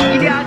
Idiot,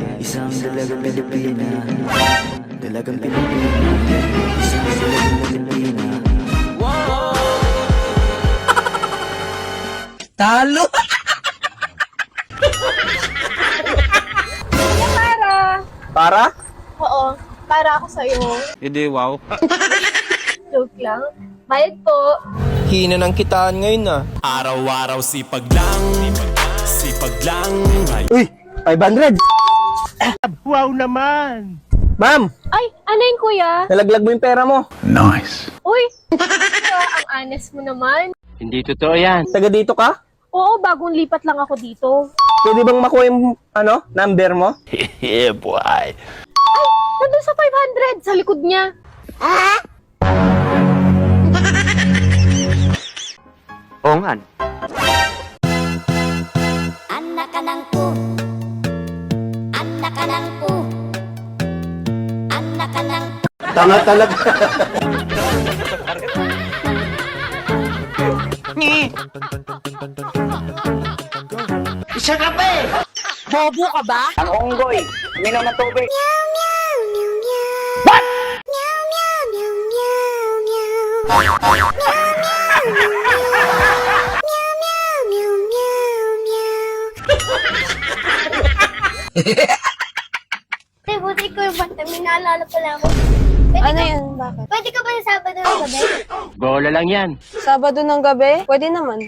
Isang dalagang Pilipina Dalagang Pilipina Isang dalagang Pilipina Pilipina Talo! Para. Para? Oo, para ako sa'yo. Hindi, wow. Joke lang. Bayad po. Hina ng kitaan ngayon ah. Araw-araw sipag lang, sipag lang. Uy, 500. Wow naman! Ma'am, Ay, ano yun, kuya? nalaglag mo yung pera mo. Uy, kuya, ang honest mo naman. Hindi totoo yan. Taga dito ka? Oo, bagong lipat lang ako dito. Pwede bang makuha yung, ano, number mo? Nandun sa 500, sa likod niya. Oo nga. Anak ka ng po. Ka po. Anak ka ng Tanga talaga. Bobo ka ba? Ang onggoy, uminom ng tubig. Ay, buti ko yung bata. May naalala pala ako. Pwede Ano ka, yan? Bakit? Pwede ka ba sa Sabado ng gabi? Bola lang yan. Sabado ng gabi? Pwede naman.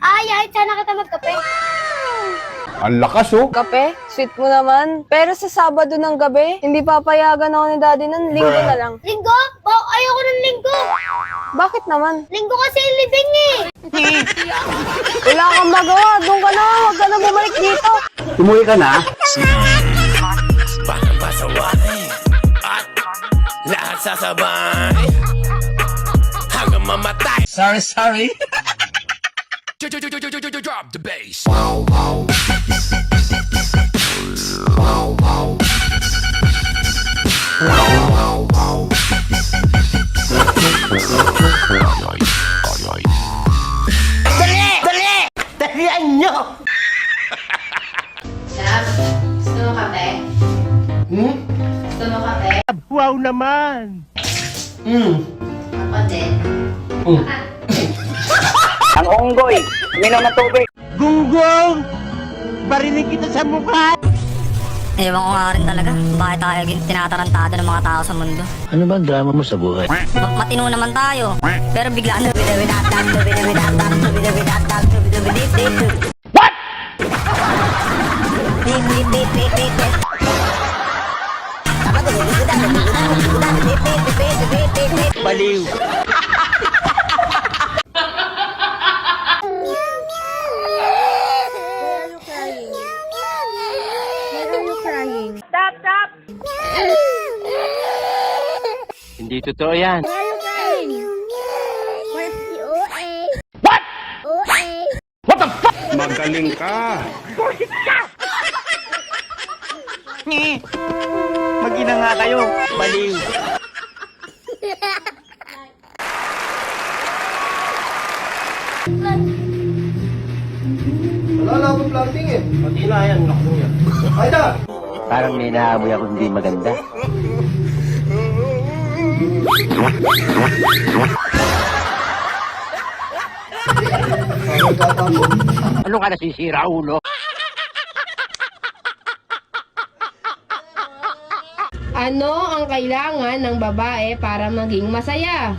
Ay, ay, sana kita magkape. Kape? Sweet mo naman. Pero sa Sabado ng gabi, hindi papayagan ako ni daddy nun. Linggo na lang. Linggo? Oh, ayoko ng linggo. Bakit naman? Linggo kasi yung libing eh. Wala kang magawa. Doon ka na. Huwag ka na bumalik dito. Umuwi ka na? Sasabay hanggang mamatay. Sorry, sorry. Drop the bass. Naman! Ako din. Ang onggoy, uminom ng tubig. Gunggong! Barinig kita sa mukha! Ewan ko nga rin talaga, bakit tayo gin- tinatarantado ng mga tao sa mundo. Ano ba ang drama mo sa buhay? Ma- matino naman tayo, pero bigla na... What? Baliw! Stop, stop! Hindi totoo yan. Magaling ka. Wala na akong planting eh. Parang may naamoy ako hindi maganda. ano ka nasisira, ulo? Ano ang kailangan ng babae para maging masaya?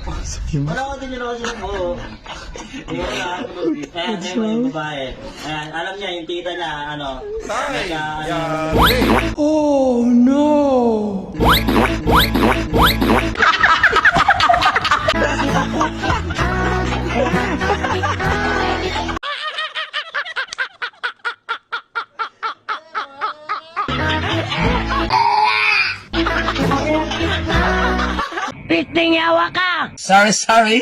Alam niya, yung tita niya, ano, Ng yawa ka! Sorry, sorry!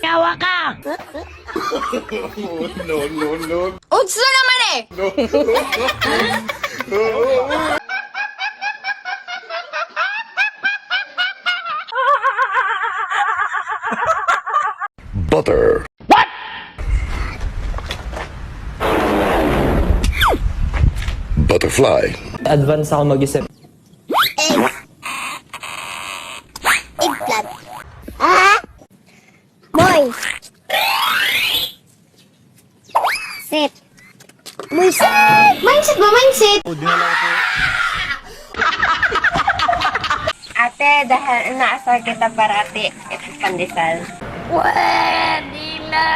Yawa ka! no, no, no. Utsu naman eh! No, no, no. Butter. Butterfly. Advance ako mag-isip. Eggplant. Ah? Boy. Set. Mindset. Mindset ba? Mindset? Ate, dahil inaasar kita parati, ito pandesal. Pwede na.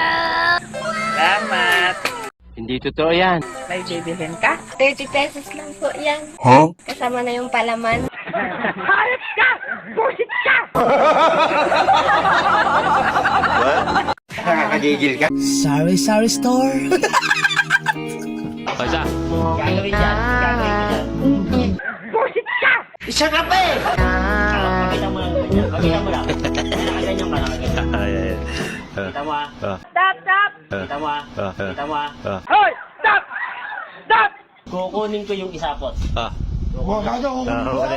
Salamat. Hindi totoo yan. May bibilhin ka? 30 pesos lang po yan. Huh? Kasama na yung palaman. Nakakagigil ka. Sorry, sorry, store. Basta. Gagawin yan. Gagawin yan. Isa ka pa eh! Pakita mo lang. Pakita mo lang. Nakaganyan ka. Nakaganyan. Kita mo ah. Stop! Stop! Kita mo ah. Kita mo ah. Kukunin ko yung isapot. Ah. Kukunin.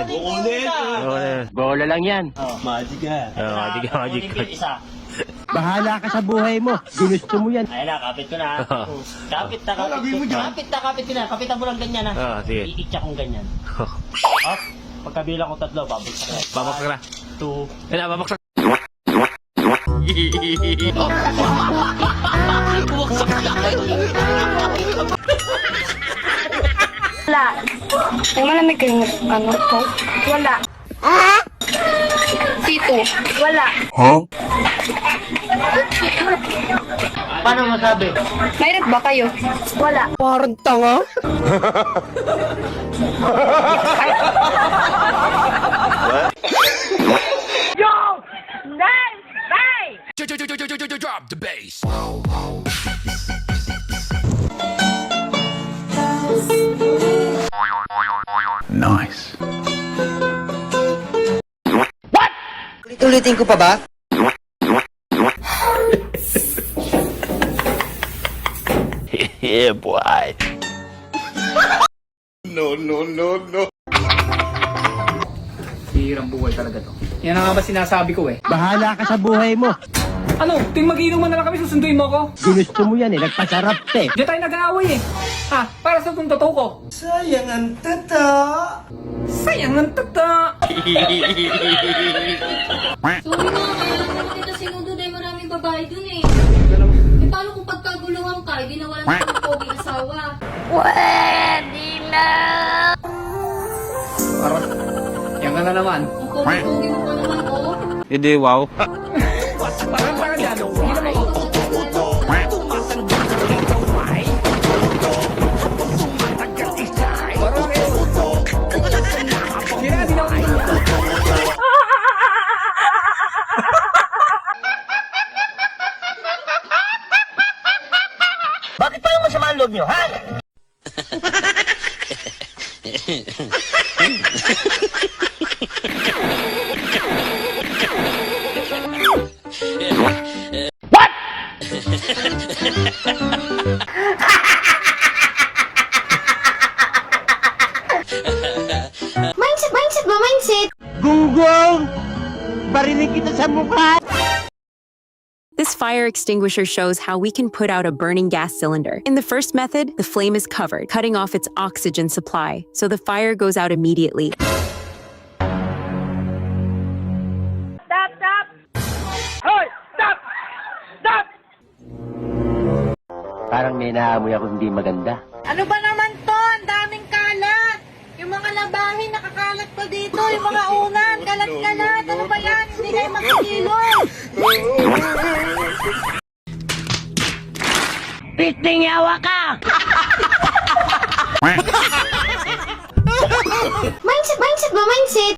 Kukunin. Bola lang yan. Oh, magic ka. Oh, magic ka, magic ka. isa. Bahala ka sa buhay mo. Ginusto mo yan. Ayun na, kapit ko na. kapit na, kapit ko. Kapit na, kapit ko na. Kapitan mo lang ganyan ha. Ah, sige. Iitya kong ganyan. Up. Pagkabilang ko tatlo, babagsak na. Babaksak na. Two. Yan na, babaksak. Wala. Ay, malamig kayo ano to? Wala. Ah? Tito. Wala. Huh? Paano masabi? Mayroon ba kayo? Wala. Parang tanga. Drop the bass. Ulitin ko pa ba? Yeah, boy. no, no, no, no. Hirang buhay talaga to. Yan ang nga ba sinasabi ko eh. Bahala ka sa buhay mo. Ano? Ting mag-inuman na lang kami, susunduin mo ko? Ginusto mo yan eh. Nagpasarap ka eh. Diyan tayo nag-aaway eh. Ha? Para sa itong totoo ko. Sayang ang tata. Sayang ang tata. Sorry na, kaya kita sinundo dahil maraming babae dun eh. Eh paano kung pagkaguluhan ka, hindi nawalan ka ng pogi asawa? Pwede na. Parang, yan ka na naman. Ang pogi-pogi mo pa naman, oh. Hindi, wow. Mindset, mindset ba? Mindset? Gunggong! Barinig kita sa mukha! This fire extinguisher shows how we can put out a burning gas cylinder. In the first method, the flame is covered, cutting off its oxygen supply, so the fire goes out immediately. Parang may naamoy ako hindi maganda. Ano ba naman to? Ang daming kalat! Yung mga labahin nakakalat pa dito, yung mga unan, kalat-kalat. Ano ba yan? Hindi kayo makikilom. Pisting yawa ka! Mindset, mindset ba? Mindset?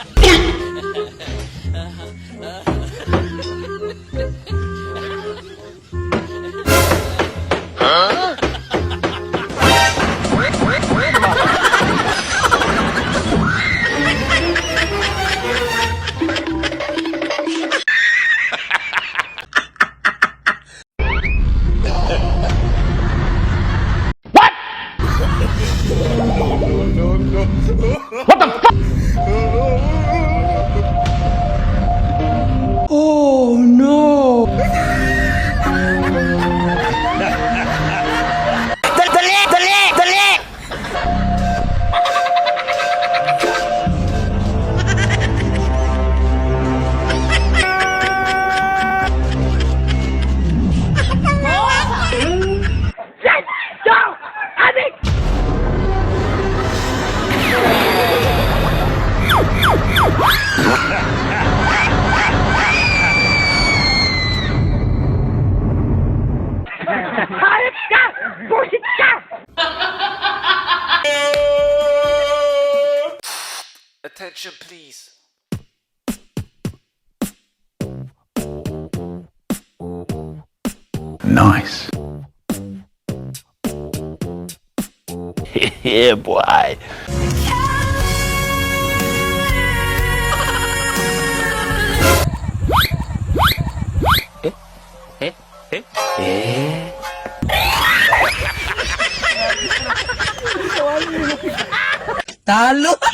Attention, please. Nice. yeah, boy. Eh? Eh? Eh? Talo!